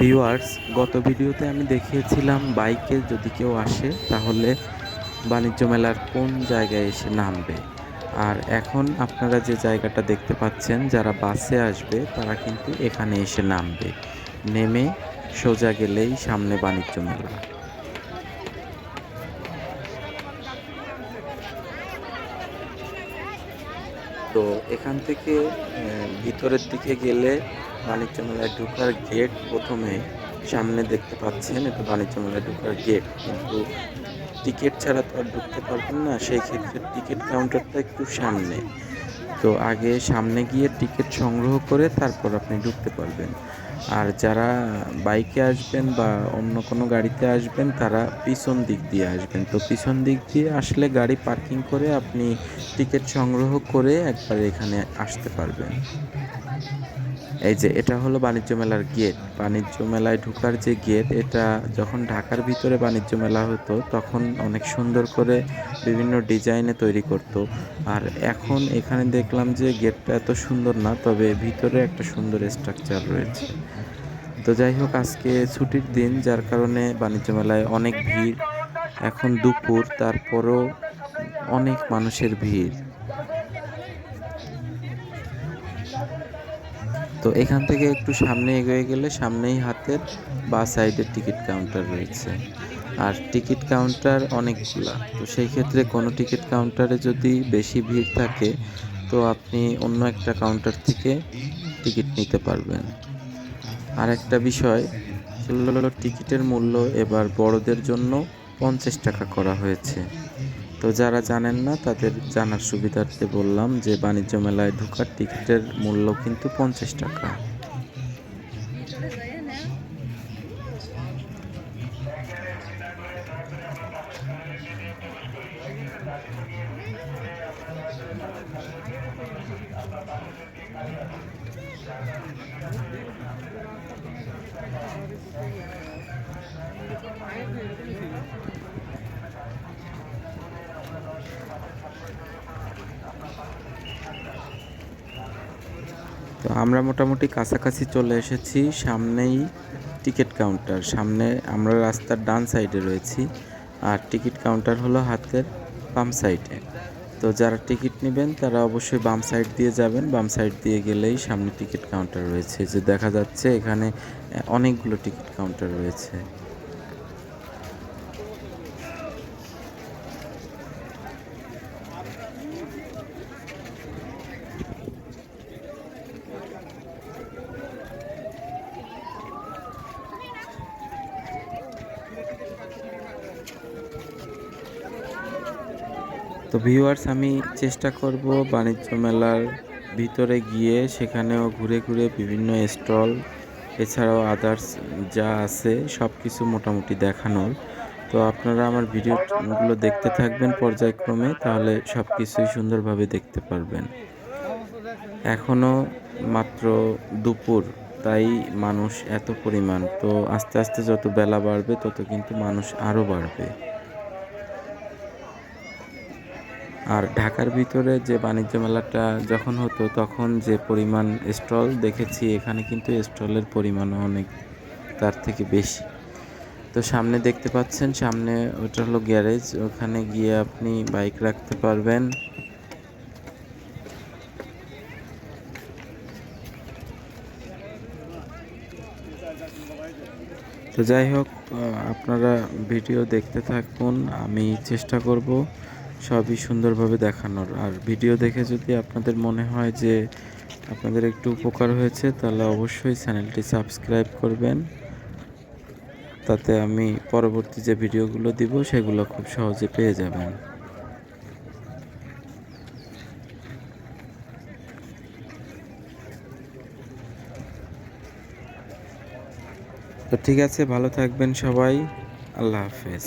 Viewers গত ভিডিওতে আমি দেখিয়েছিলাম বাইকে যদি কেউ আসে, তাহলে বাণিজ্য মেলার কোন জায়গায় এসে নামবে? আর এখন আপনারা যে জায়গাটা দেখতে পাচ্ছেন, যারা বাসে আসবে, তারা কিন্তু এখানে এসে নামবে। নেমে সোজা গেলেই সামনে বাণিজ্য মেলা। তো এখান থেকে ভিতরের দিকে গেলে বাণিজ্য মেলায় ঢোকার গেট প্রথমে সামনে দেখতে পাচ্ছেন, এটা বাণিজ্য মেলায় ঢোকার গেট কিন্তু টিকিট ছাড়া তো আর ঢুকতে পারবেন না, সেই ক্ষেত্রে টিকিট কাউন্টারটা একটু সামনে। তো আগে সামনে গিয়ে টিকিট সংগ্রহ করে তারপর আপনি ঢুকতে পারবেন। আর যারা বাইকে আসবেন বা অন্য কোনো গাড়িতে আসবেন, তারা পিছন দিক দিয়ে আসবেন। তো পিছন দিক দিয়ে আসলে গাড়ি পার্কিং করে আপনি টিকিট সংগ্রহ করে একবার এখানে আসতে পারবেন। এই যে এটা হলো বাণিজ্য মেলার গেট। বাণিজ্য মেলায় ঢোকার যে গেট, এটা যখন ঢাকার ভিতরে বাণিজ্য মেলা হতো, তখন অনেক সুন্দর করে বিভিন্ন ডিজাইনে তৈরি করত। আর এখন এখানে দেখলাম যে গেটটা এত সুন্দর না, তবে ভিতরে একটা সুন্দর স্ট্রাকচার রয়েছে। তো যাই হোক, আজকে ছুটির দিন, যার কারণে বাণিজ্য মেলায় অনেক ভিড়। এখন দুপুর, তারপরও অনেক মানুষের ভিড়। তো এখান থেকে একটু সামনে এগিয়ে গেলে সামনেই হাতের বা সাইডের টিকিট কাউন্টার রয়েছে। আর টিকিট কাউন্টার অনেকগুলা, তো সেই ক্ষেত্রে কোনো টিকিট কাউন্টারে যদি বেশি ভিড় থাকে, তো আপনি অন্য একটা কাউন্টার থেকে টিকিট নিতে পারবেন। আর একটা বিষয় সেগুলো টিকিটের মূল্য এবার বড়দের জন্য পঞ্চাশ টাকা করা হয়েছে। তো যারা জানেন না, তাদের জানার সুবিধার্থে বললাম যে, বাণিজ্য মেলায় ঢোকার টিকিটের মূল্য কিন্তু পঞ্চাশ টাকা। তো আমরা মোটামুটি কাছাকাছি চলে এসেছি, সামনেই টিকিট কাউন্টার। সামনে আমরা রাস্তার ডান সাইডে রয়েছি, আর টিকিট কাউন্টার হলো হাতের বাম সাইডে। তো যারা টিকিট নেবেন, তারা অবশ্যই বাম সাইড দিয়ে যাবেন। বাম সাইড দিয়ে গেলেই সামনে টিকিট কাউন্টার রয়েছে। যে দেখা যাচ্ছে, এখানে অনেকগুলো টিকিট কাউন্টার রয়েছে। তো ভিউয়ার্স আমি চেষ্টা করব বাণিজ্য মেলার ভিতরে গিয়ে সেখানেও ঘুরে ঘুরে বিভিন্ন স্টল, এছাড়াও আদার্স যা আছে সব কিছু মোটামুটি দেখানোর। তো আপনারা আমার ভিডিওগুলো দেখতে থাকবেন পর্যায়ক্রমে, তাহলে সব কিছুই সুন্দরভাবে দেখতে পারবেন। এখনও মাত্র দুপুর। তাই মানুষ এত পরিমাণ, তো আস্তে আস্তে যত বেলা বাড়বে, তত কিন্তু মানুষ আরও বাড়বে। আর ঢাকার ভিতরে যে বাণিজ্য মেলাটা যখন হতো, তখন যে পরিমাণ স্টল দেখেছি, এখানে কিন্তু স্টলের পরিমাণও অনেক, তার থেকে বেশি। তো সামনে দেখতে পাচ্ছেন, সামনে ওটা হলো গ্যারেজ, ওখানে গিয়ে আপনি বাইক রাখতে পারবেন। তো যাই হোক আপনারা ভিডিও দেখতে থাকুন, আমি চেষ্টা করব সবই সুন্দরভাবে দেখানোর। আর ভিডিও দেখে যদি আপনাদের মনে হয় যে আপনাদের একটু উপকার হয়েছে, তাহলে অবশ্যই চ্যানেলটি সাবস্ক্রাইব করবেন। তাতে আমি পরবর্তী যে ভিডিওগুলো দিব, সেগুলো খুব সহজে পেয়ে যাবেন। তো ঠিক আছে ভালো থাকবেন সবাই। আল্লাহ হাফেজ।